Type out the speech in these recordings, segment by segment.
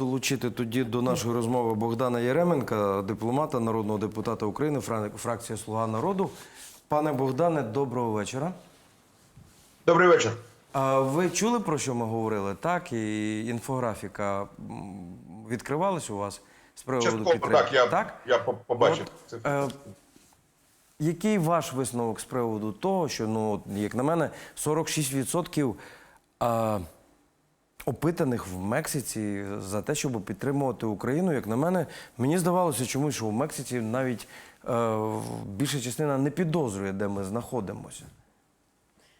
Долучити тоді до нашої розмови Богдана Яременка, дипломата, народного депутата України, фра- фракція Слуга народу. Пане Богдане, доброго вечора. Добрий вечір. А ви чули про що ми говорили? Так, і інфографіка відкривалась у вас з приводу Частково підтримки? так, я, так? я побачив. От, е, який ваш висновок з приводу того, що, ну, як на мене, 46% а, опитаних в Мексиці за те, щоб підтримувати Україну, як на мене, мені здавалося чомусь, що в Мексиці навіть е, більша частина не підозрює, де ми знаходимося.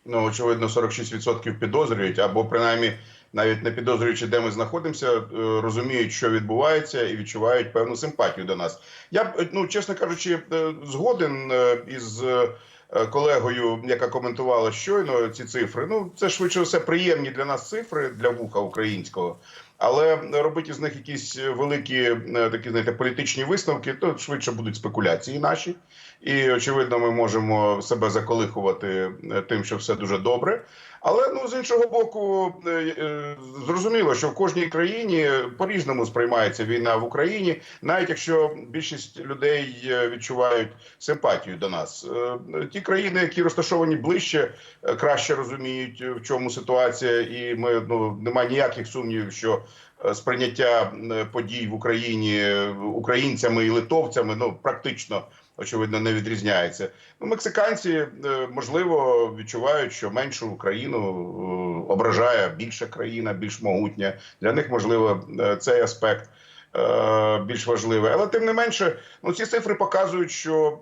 Ну, очевидно, 46% підозрюють, або принаймні навіть не підозрюючи, де ми знаходимося, е, розуміють, що відбувається, і відчувають певну симпатію до нас. Я е, ну чесно кажучи, е, згоден із колегою, яка коментувала щойно ці цифри. Ну, це швидше все приємні для нас цифри для вуха українського. Але робити з них якісь великі е, такі знаєте, політичні висновки, то швидше будуть спекуляції наші. І очевидно, ми можемо себе заколихувати е, тим, що все дуже добре. Але ну з іншого боку, е, е, зрозуміло, що в кожній країні по-різному сприймається війна в Україні, навіть якщо більшість людей е, відчувають симпатію до нас. Е, Ті країни, які розташовані ближче, е, краще розуміють, е, в чому ситуація, і ми ну немає ніяких сумнівів, що е, сприйняття е, подій в Україні е, українцями і литовцями ну практично очевидно не відрізняється. Ну, мексиканці е, можливо відчувають, що меншу Україну ображає більша країна, більш могутня. Для них можливо цей аспект. Більш важливе, але тим не менше, ну ці цифри показують, що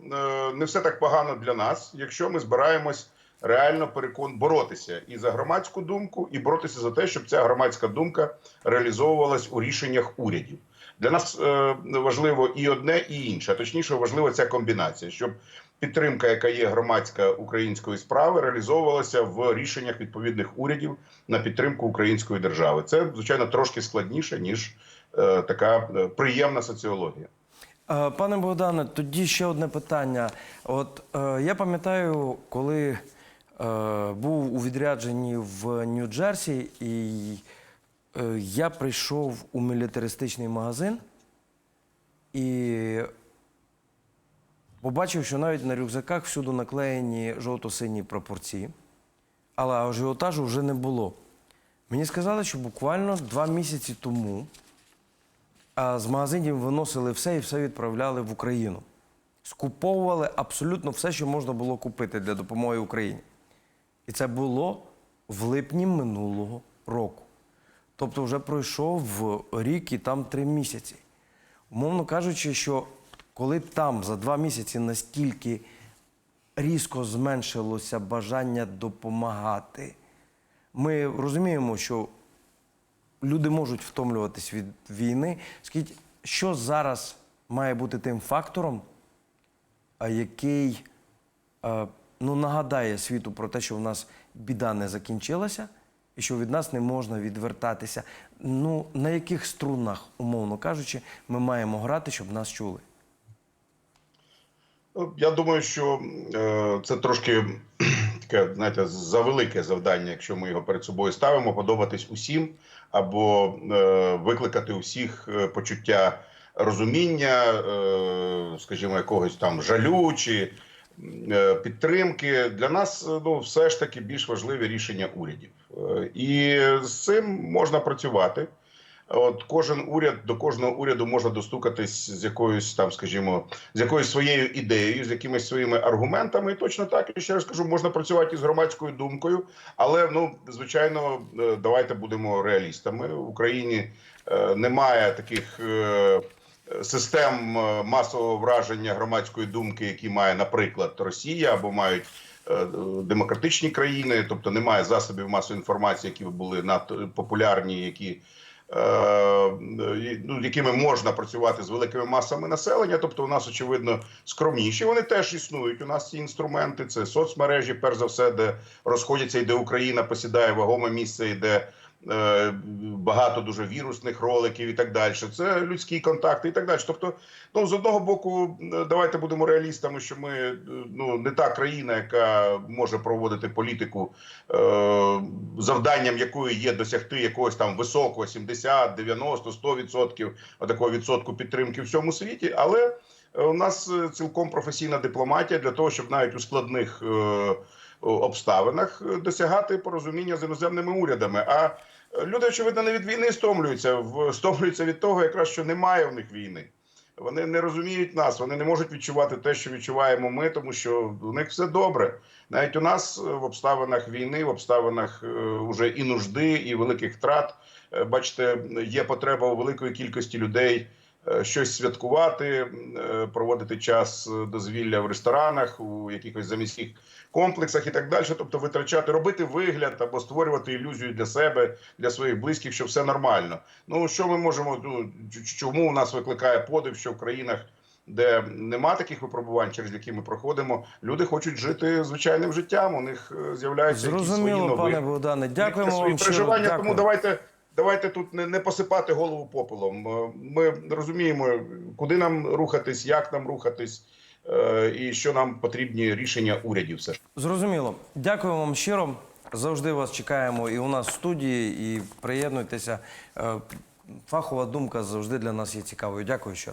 не все так погано для нас, якщо ми збираємось реально перекон боротися і за громадську думку, і боротися за те, щоб ця громадська думка реалізовувалась у рішеннях урядів. Для нас е, важливо і одне, і інше. Точніше, важлива ця комбінація, щоб підтримка, яка є громадська української справи, реалізовувалася в рішеннях відповідних урядів на підтримку української держави. Це звичайно трошки складніше ніж е, така е, приємна соціологія. Е, Пане Богдане, тоді ще одне питання. От е, я пам'ятаю, коли був у відрядженні в Нью-Джерсі, і е, я прийшов у мілітаристичний магазин і побачив, що навіть на рюкзаках всюди наклеєні жовто-сині прапорці, але ажіотажу вже не було. Мені сказали, що буквально два місяці тому з магазинів виносили все і все відправляли в Україну. Скуповували абсолютно все, що можна було купити для допомоги Україні. І це було в липні минулого року. Тобто вже пройшов рік і там три місяці. Умовно кажучи, що коли там за два місяці настільки різко зменшилося бажання допомагати, ми розуміємо, що люди можуть втомлюватись від війни. Скажіть, що зараз має бути тим фактором, який е, ну, нагадає світу про те, що в нас біда не закінчилася і що від нас не можна відвертатися. Ну, на яких струнах, умовно кажучи, ми маємо грати, щоб нас чули? Ну, Я думаю, що е, це трошки таке, знаєте, завелике завдання, якщо ми його перед собою ставимо, подобатись усім або е, викликати у всіх е, почуття розуміння, скажімо, якогось там жалю чи е, підтримки. Для нас е, ну, все ж таки більш важливі рішення урядів. Е, і з цим можна працювати. От кожен уряд до кожного уряду можна достукатись з якоюсь там, скажімо, з якоюсь своєю ідеєю, з якимись своїми аргументами. І точно так і ще раз кажу, можна працювати із громадською думкою, але ну звичайно, е, давайте будемо реалістами. В Україні е, немає таких. Е, Систем е, масового враження громадської думки, які має, наприклад, Росія або мають е, демократичні країни, тобто немає засобів масової інформації, які були надто популярні, які е, ну, якими можна працювати з великими масами населення. Тобто, у нас очевидно скромніші. Вони теж існують. У нас ці інструменти, це соцмережі, перш за все, де розходяться і де Україна посідає вагоме місце, і де е, багато дуже вірусних роликів і так далі. Це людські контакти і так далі. Тобто, ну з одного боку, е, давайте будемо реалістами, що ми е, ну не та країна, яка може проводити політику, е, завданням якої є досягти якогось там високого 70, 90, 100 відсотків такого відсотку підтримки в всьому світі, але е, у нас е, цілком професійна дипломатія для того, щоб навіть у складних е, обставинах е, досягати порозуміння з іноземними урядами. А е, люди, очевидно, не від війни стомлюються, стомлюються від того, якраз що немає в них війни. Вони не розуміють нас, вони не можуть відчувати те, що відчуваємо ми, тому що у них все добре. Навіть у нас е, в обставинах війни, в обставинах е, уже і нужди, і великих втрат, е, бачите, є потреба у великої кількості людей щось святкувати, е, проводити час е, дозвілля в ресторанах, у якихось заміських комплексах і так далі. Тобто витрачати, робити вигляд або створювати ілюзію для себе, для своїх близьких, що все нормально. Ну що ми можемо? Ну чому у нас викликає подив, що в країнах. Де нема таких випробувань, через які ми проходимо, люди хочуть жити звичайним життям. У них е, з'являються якісь свої Зрозуміло, новини. пане Богдане. Дякуємо вам переживання. Дякую. Тому давайте, давайте тут не, не посипати голову попелом. Е, Ми розуміємо, куди нам рухатись, як нам рухатись, е, і що нам потрібні рішення урядів. Все ж. Зрозуміло. Дякую вам щиро. Завжди вас чекаємо і у нас в студії, і приєднуйтеся. Е, Фахова думка завжди для нас є цікавою. Дякую щиро.